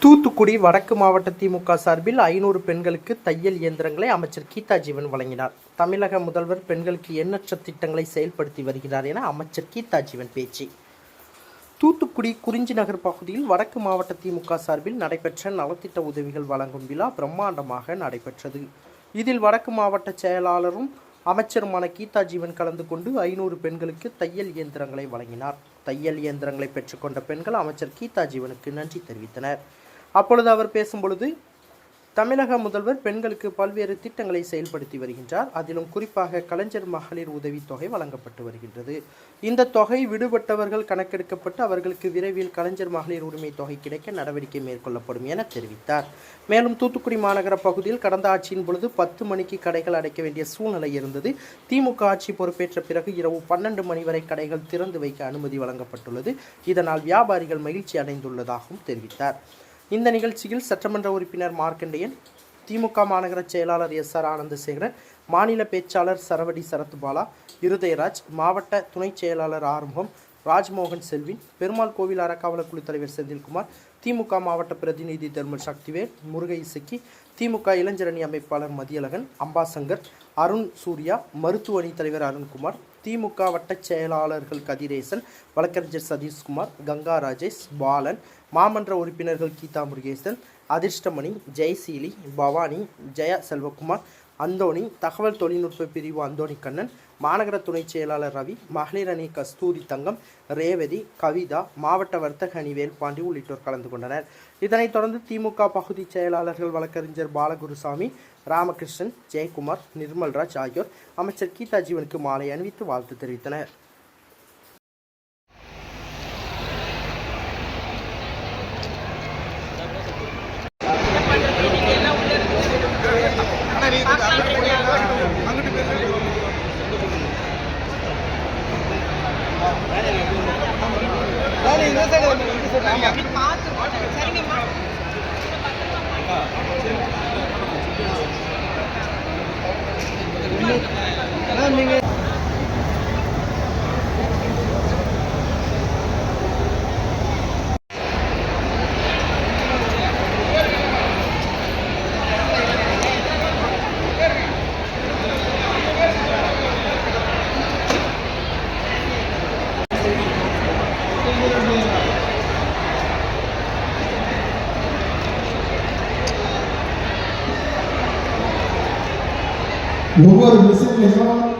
தூத்துக்குடி வடக்கு மாவட்ட திமுக சார்பில் ஐநூறு பெண்களுக்கு தையல் இயந்திரங்களை அமைச்சர் கீதா ஜீவன் வழங்கினார். தமிழக முதல்வர் பெண்களுக்கு எண்ணற்ற திட்டங்களை செயல்படுத்தி வருகிறார் என அமைச்சர் கீதா ஜீவன் பேச்சு. தூத்துக்குடி குறிஞ்சி நகர் பகுதியில் வடக்கு மாவட்ட திமுக சார்பில் நடைபெற்ற நலத்திட்ட உதவிகள் வழங்கும் விழா பிரம்மாண்டமாக நடைபெற்றது. இதில் வடக்கு மாவட்ட செயலாளரும் அமைச்சருமான கீதா ஜீவன் கலந்து கொண்டு ஐநூறு பெண்களுக்கு தையல் இயந்திரங்களை வழங்கினார். தையல் இயந்திரங்களை பெற்றுக்கொண்ட பெண்கள் அமைச்சர் கீதா ஜீவனுக்கு நன்றி தெரிவித்தனர். அப்பொழுது அவர் பேசும்பொழுது தமிழக முதல்வர் பெண்களுக்கு பல்வேறு திட்டங்களை செயல்படுத்தி வருகின்றார். அதிலும் குறிப்பாக கலைஞர் மகளிர் உதவித் தொகை வழங்கப்பட்டு வருகின்றது. இந்த தொகை விடுபட்டவர்கள் கணக்கெடுக்கப்பட்டு அவர்களுக்கு விரைவில் கலைஞர் மகளிர் உரிமை தொகை கிடைக்க நடவடிக்கை மேற்கொள்ளப்படும் என தெரிவித்தார். மேலும் தூத்துக்குடி மாநகர பகுதியில் கடந்த ஆட்சியின் பொழுது பத்து மணிக்கு கடைகள் அடைக்க வேண்டிய சூழ்நிலை இருந்தது. திமுக ஆட்சி பொறுப்பேற்ற பிறகு இரவு பன்னெண்டு மணி வரை கடைகள் திறந்து வைக்க அனுமதி வழங்கப்பட்டுள்ளது. இதனால் வியாபாரிகள் மகிழ்ச்சி அடைந்துள்ளதாகவும் தெரிவித்தார். இந்த நிகழ்ச்சியில் சட்டமன்ற உறுப்பினர் மார்க்கண்டேயன் திமுக மாநகர செயலாளர் எஸ் ஆர் ஆனந்தசேகரன் மாநில பேச்சாளர் சரவடி சரத்பாலா இருதயராஜ் மாவட்ட துணைச் செயலாளர் ஆறுமுகம் ராஜ்மோகன் செல்வின் பெருமாள் கோவில் அறக்காவலர் குழு தலைவர் செந்தில்குமார் திமுக மாவட்ட பிரதிநிதி தர்மல் சக்திவேல் முருகை இசக்கி திமுக இளைஞரணி அமைப்பாளர் மதியழகன் அம்பாசங்கர் அருண் சூர்யா மருத்துவ அணி தலைவர் அருண்குமார் திமுக வட்டச் செயலாளர்கள் கதிரேசன் வழக்கறிஞர் சதீஷ்குமார் கங்கா ராஜேஷ் பாலன் மாமன்ற உறுப்பினர்கள் கீதா முருகேசன் அதிர்ஷ்டமணி ஜெயசீலி பவானி ஜெய செல்வகுமார் அந்தோணி தகவல் தொழில்நுட்ப பிரிவு அந்தோணி கண்ணன் மாநகர துணைச் செயலாளர் ரவி மகளிர் அணி கஸ்தூரி தங்கம் ரேவதி கவிதா மாவட்ட வர்த்தக அணி வேல்பாண்டி உள்ளிட்டோர் கலந்து கொண்டனர். இதனைத் தொடர்ந்து திமுக பகுதி செயலாளர்கள் வழக்கறிஞர் பாலகுருசாமி ராமகிருஷ்ணன் ஜெயக்குமார் நிர்மல்ராஜ் ஆகியோர் அமைச்சர் கீதா ஜீவனுக்கு மாலை அணிவித்து வாழ்த்து தெரிவித்தனர். பார்த்து சரிங்கம்மா. L'horreur de ces gens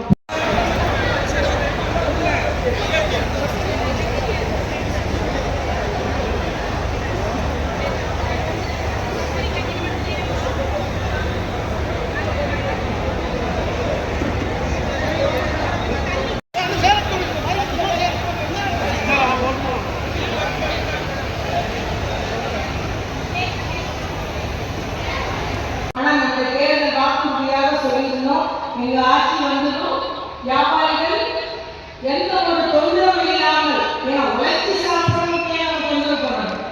சொல்லியிருந்தோம் ஆட்சி வந்ததும் வியாபாரிகள் எந்த ஒரு தொந்தரவும் இல்லாமல் ஏன்னா உழைச்சி சாப்பிட்றவங்க நம்ம தொந்தரவு பண்ணணும்.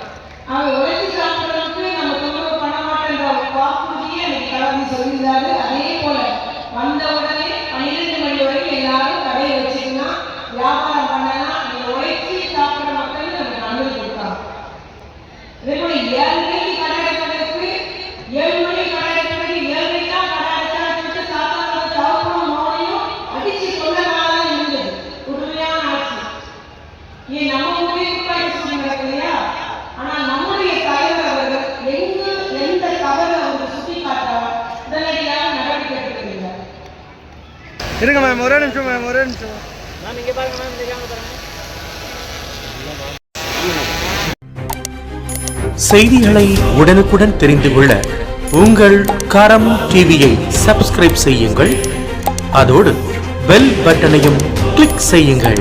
அவங்க உழைச்சி சாப்பிட்றவங்களுக்கு நம்ம தொந்தரவு பண்ண மாட்டேன்ற ஒரு வாக்குறுதியை எனக்கு கலந்து சொல்லியிருந்தாரு. அதே போல வந்த உடனே பன்னிரெண்டு மணி வரைக்கும் எல்லாரும் கடையை வச்சுக்கலாம் வியாபாரம் பண்ணலாம். நீங்க உழைச்சி சாப்பிட்ற மக்கள் நம்ம அனுமதி கொடுத்தாங்க அதே போல ஏழு ஏன் நம்ம ஊரே துப்பாக்கி சூடு நடக்குது இல்லையா? ஆனா நம்முடைய தலைவர் அவர்கள் எங்கு எந்த தவறு அவர்கள் சுட்டி காட்டார் உடனடியாக நடவடிக்கை எடுத்திருக்கிறார் இருங்க மேம் ஒரே நிமிஷம் மேம் ஒரே நிமிஷம். செய்திகளை உடனுக்குடன் தெரிந்து கொள்ள உங்கள் கரம் டிவியை சப்ஸ்கிரைப் செய்யுங்கள். அதோடு பெல் பட்டனையும் கிளிக் செய்யுங்கள்.